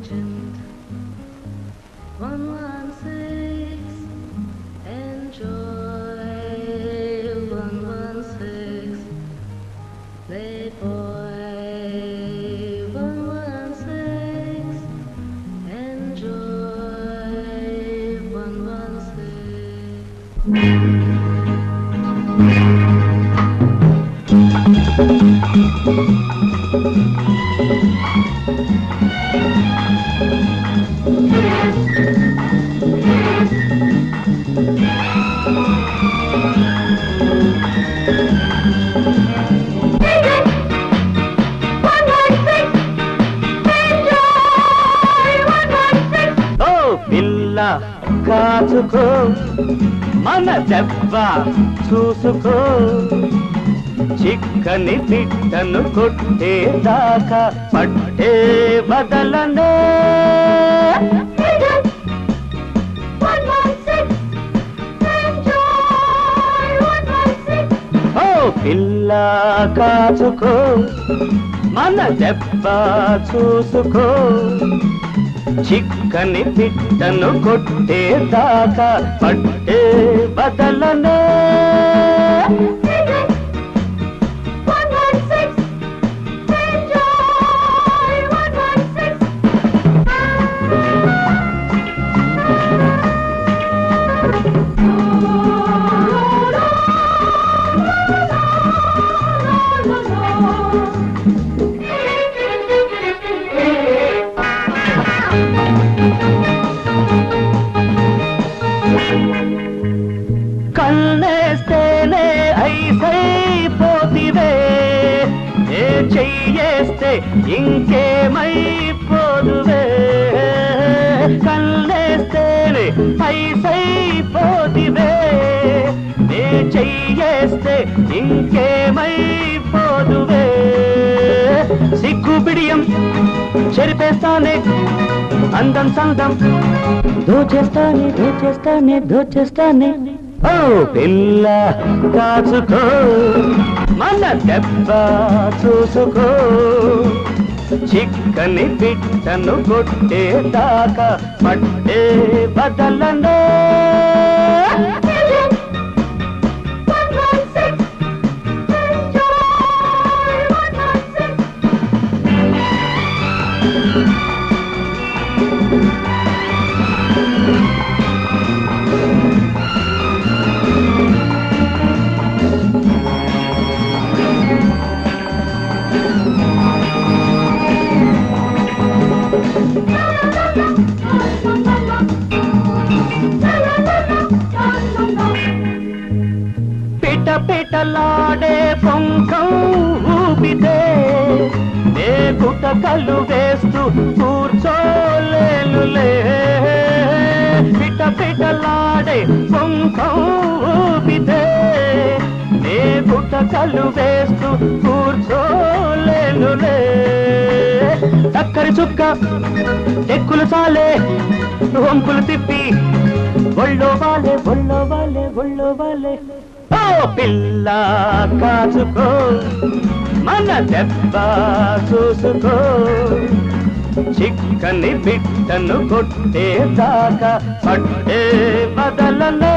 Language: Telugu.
agent 116 enjoy 116 playboy 116 enjoy 116 కాచుకో మన దెబ్బ చూసుకో. చిక్కని పిట్టను కొట్టేదాకా పట్టే బదలనే. ఓ పిల్ల కాచుకో మన దెబ్బ చూసుకో. చిక్కని పిట్టను కొట్టేదాకా పట్టే బదలనే కన్నేస్తేనే చేస్తే ఇంకేమైపోదువే? కన్నేస్తేనే ఐసైపోతివే నే చెయ్యేస్తే ఇంకేమైపోదువే? సిగ్గు బిడియం చెరిపేస్తానే అందం సందం దోచేస్తానే దోచేస్తానే దోచేస్తానే. ఓ పిల్ల కాచుకో మన దెబ్బ చూసుకో. చిక్కని పిట్టను కొట్టేదాకా పట్టే బదలనే. పిట పిటలాడే పొంకం ఊపితే నే గుటకలు వేస్తూ కూర్చోలేనులే. పిట పిటలాడే పొంకం ఊపితే నే గుటకలు వేస్తూ కూర్చోలేనులే. చక్కరి చుక్క ఎక్కులు చాలే వంపులు తిప్పి ఒళ్ళో వాళ్ళే ఒళ్ళో వాలే. ఓ పిల్ల కాచుకో మన దెబ్బ చూసుకో. చిక్కని బిట్టను కొట్టేదాకా పట్టే బదలలే